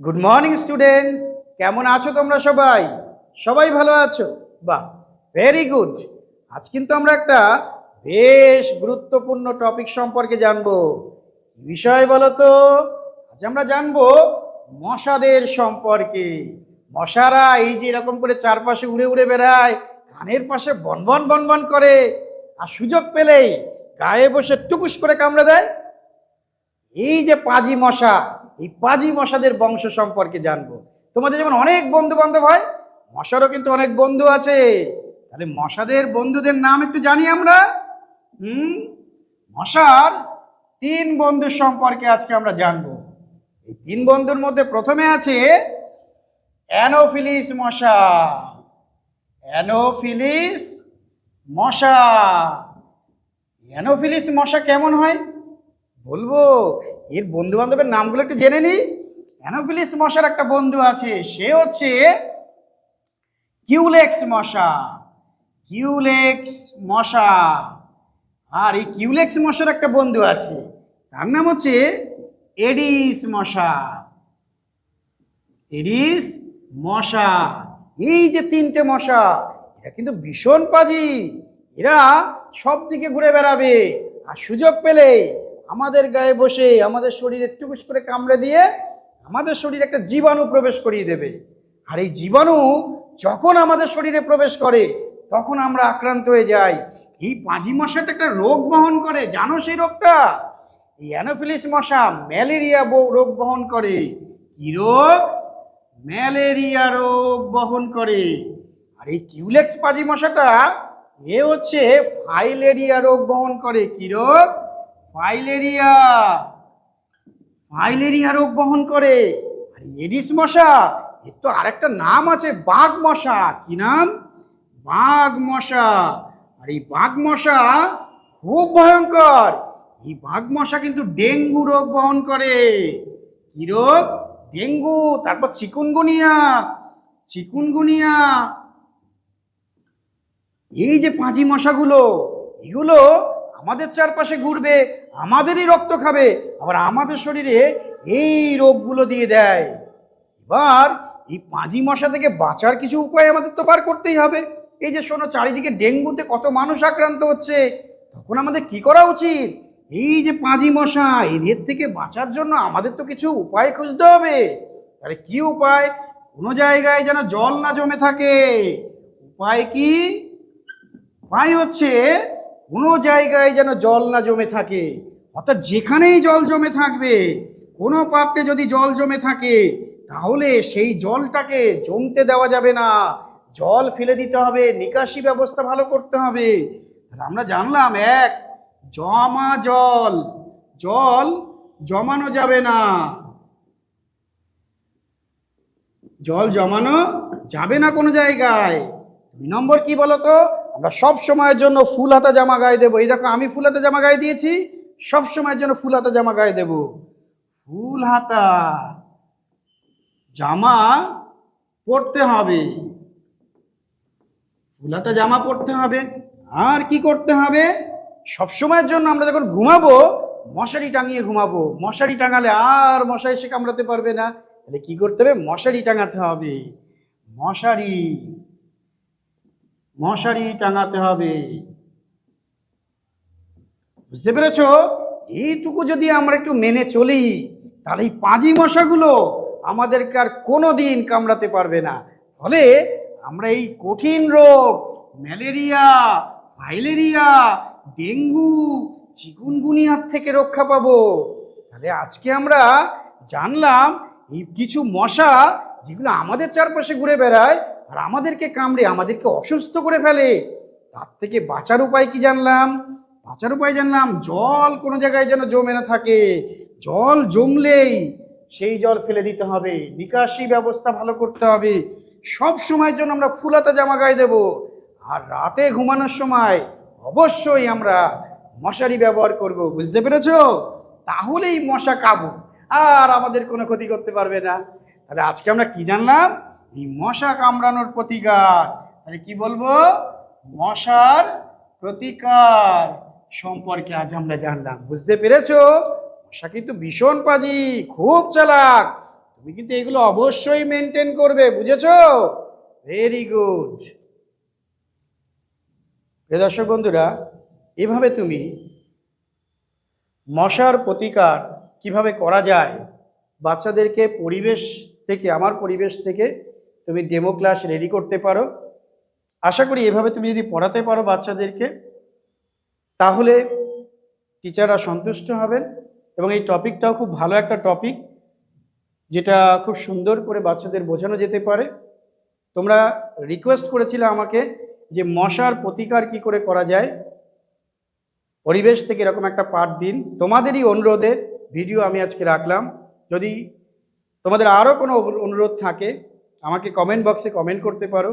Good morning students কেমন আছো তোমরা সবাই? সবাই ভালো আছো? বাহ ভেরি গুড আজ কিন্তু আমরা একটা বেশ গুরুত্বপূর্ণ টপিক সম্পর্কে জানব। কি বিষয় বলো তো আজ আমরা জানব মশাদের সম্পর্কে। মশারা এই যে এরকম করে চারপাশে উড়ে উড়ে বেড়ায়, কানের পাশে বনবন বনবন করে, আর সুযোগ পেলেই গায়ে বসে টুকুস করে কামড়ে দেয়। এই যে পাজি মশা এই পাজি মশাদের বংশ সম্পর্কে জানব। তোমাদের যেমন অনেক বন্ধু বান্ধব হয়, মশারও কিন্তু অনেক বন্ধু আছে। তাহলে মশাদের বন্ধুদের নাম একটু জানি আমরা। হুম? মশার তিন বন্ধুর সম্পর্কে আজকে আমরা জানব। এই তিন বন্ধুর মধ্যে প্রথমে আছে অ্যানোফিলিস মশা। অ্যানোফিলিস মশা। অ্যানোফিলিস মশা কেমন হয়? বলব? এর বন্ধু বান্ধবের নামগুলো একটু জেনে নিই। অ্যানোফিলিস মশার একটা বন্ধু আছে, সে হচ্ছে কিউলেক্স মশা। কিউলেক্স মশা। আর এই কিউলেক্স মশার একটা বন্ধু আছে, তার নাম হচ্ছে এডিস মশা। এডিস মশা। এই যে তিনটে মশা, এরা কিন্তু ভীষণ পাজি। এরা সব দিকে ঘুরে বেড়াবে, আর সুযোগ পেলে আমাদের গায়ে বসে আমাদের শরীরে টুকুস করে কামড়ে দিয়ে আমাদের শরীরে একটা জীবাণু প্রবেশ করিয়ে দেবে। আর এই জীবাণু যখন আমাদের শরীরে প্রবেশ করে, তখন আমরা আক্রান্ত হয়ে যাই। এই পাঁজি মশাটা একটা রোগ বহন করে, জানো সেই রোগটা? এই অ্যানোফিলিস মশা ম্যালেরিয়া রোগ বহন করে। কি রোগ? ম্যালেরিয়া রোগ বহন করে। আর এই কিউলেক্স পাজি মশাটা, এ হচ্ছে ফাইলেরিয়া রোগ বহন করে। কি রোগ? ফাইলেরিয়া। ফাইলেরিয়া রোগ বহন করে। আর এডিস মশা, এর তো আরেকটা নাম আছে, বাঘ মশা। কি নাম? বাঘ মশা। আর এই বাঘ মশা খুব ভয়ঙ্কর। এই বাঘ মশা কিন্তু ডেঙ্গু রোগ বহন করে। কি রোগ? ডেঙ্গু। তারপর চিকুনগুনিয়া। চিকুনগুনিয়া। এই যে পাঁজি মশাগুলো, এগুলো আমাদের চারপাশে ঘুরবে, আমাদেরই রক্ত খাবে, আবার আমাদের শরীরে এই রোগগুলো দিয়ে দেয়। এবার এই পাঁজি মশা থেকে বাঁচার কিছু উপায় আমাদের তো পার করতেই হবে। এই যে শোনো, চারিদিকে ডেঙ্গুতে কত মানুষ আক্রান্ত হচ্ছে, তখন আমাদের কি করা উচিত? এই যে পাঁজি মশা, এদের থেকে বাঁচার জন্য আমাদের তো কিছু উপায় খুঁজতে হবে। তাহলে কি উপায়? কোনো জায়গায় যেন জল না জমে থাকে। উপায় কি? উপায় হচ্ছে কোনো জায়গায় যেন জল না জমে থাকে। অর্থাৎ যেখানেই জল জমে থাকবে, কোনো পাত্রে যদি জল জমে থাকে, তাহলে সেই জলটাকে জমতে দেওয়া যাবে না। জল ফেলে দিতে হবে, নিকাশি ব্যবস্থা ভালো করতে হবে। আমরা জানলাম, এক, জমা জল। জল জমানো যাবে না। জল জমানো যাবে না কোনো জায়গায়। দুই নম্বর কি বলতো? আমরা সব সময়ের জন্য ফুল হাতা জামা গায়ে দেবো। এই দেখো, আমি ফুল হাতা জামা গায়ে দিয়েছি, সব সময়ের জন্য ফুল হাতা জামা গায়ে দেবো। ফুল হাতা জামা পরতে হবে। ফুল হাতা জামা পরতে হবে। আর কি করতে হবে? সব সময়ের জন্য আমরা যখন ঘুমাবো, মশারি টাঙিয়ে ঘুমাবো। মশারি টাঙালে আর মশা এসে কামড়াতে পারবে না। তাহলে কি করতে হবে? মশারি টাঙাতে হবে। মশারি মশারি টাঙাতে হবে। বুঝতে পেরেছ? এইটুকু যদি আমরা একটু মেনে চলি, তাহলে এই পাঁজি মশাগুলো আমাদেরকে আর কোনো দিন কামড়াতে পারবে না। ফলে আমরা এই কঠিন রোগ, ম্যালেরিয়া, ফাইলেরিয়া, ডেঙ্গু চিকুনগুনিয়ার থেকে রক্ষা পাবো। তাহলে আজকে আমরা জানলাম এই কিছু মশা যেগুলো আমাদের চারপাশে ঘুরে বেড়ায় আর আমাদেরকে কামড়ে, আমাদেরকে অসুস্থ করে ফেলে। তার থেকে বাঁচার উপায় কি জানলাম? বাঁচার উপায় জানলাম, জল কোনো জায়গায় যেন জমে না থাকে। জল জমলেই সেই জল ফেলে দিতে হবে। নিকাশি ব্যবস্থা ভালো করতে হবে। সব সময়ের জন্য আমরা ফুলাতা জামা গায়ে দেব। আর রাতে ঘুমানোর সময় অবশ্যই আমরা মশারি ব্যবহার করব, বুঝতে পেরেছ? তাহলেই মশা কাবু আর আমাদের কোনো ক্ষতি করতে পারবে না। তাহলে আজকে আমরা কি জানলাম? এই মশা কামড়ানোর প্রতিকার। তাহলে কি বলব? মশার প্রতিকার সম্পর্কে আজ আমরা জানলাম। বুঝতে পেরেছ? মশা কিন্তু ভীষণ পাজি, খুব চালাক। তুমি কিন্তু এগুলো অবশ্যই মেনটেন করবে, বুঝেছ? ভেরি গুড দর্শক বন্ধুরা, এভাবে তুমি মশার প্রতিকার কীভাবে করা যায়? বাচ্চাদেরকে পরিবেশ থেকে, আমার পরিবেশ থেকে তুমি ডেমো ক্লাস রেডি করতে পারো। আশা করি এভাবে তুমি যদি পড়াতে পারো বাচ্চাদেরকে, তাহলে টিচাররা সন্তুষ্ট হবেন এবং এই টপিকটাও খুব ভালো একটা টপিক যেটা খুব সুন্দর করে বাচ্চাদের বোঝানো যেতে পারে। তোমরা রিকোয়েস্ট করেছিলে আমাকে যে মশার প্রতিকার কি করে করা যায়। পরিবেশ থেকে এরকম একটা পাঠ দিন। তোমাদেরই অনুরোধে ভিডিও আমি আজকে রাখলাম। যদি তোমাদের আরও কোনো অনুরোধ থাকে আমাকে কমেন্ট বক্সে কমেন্ট করতে পারো।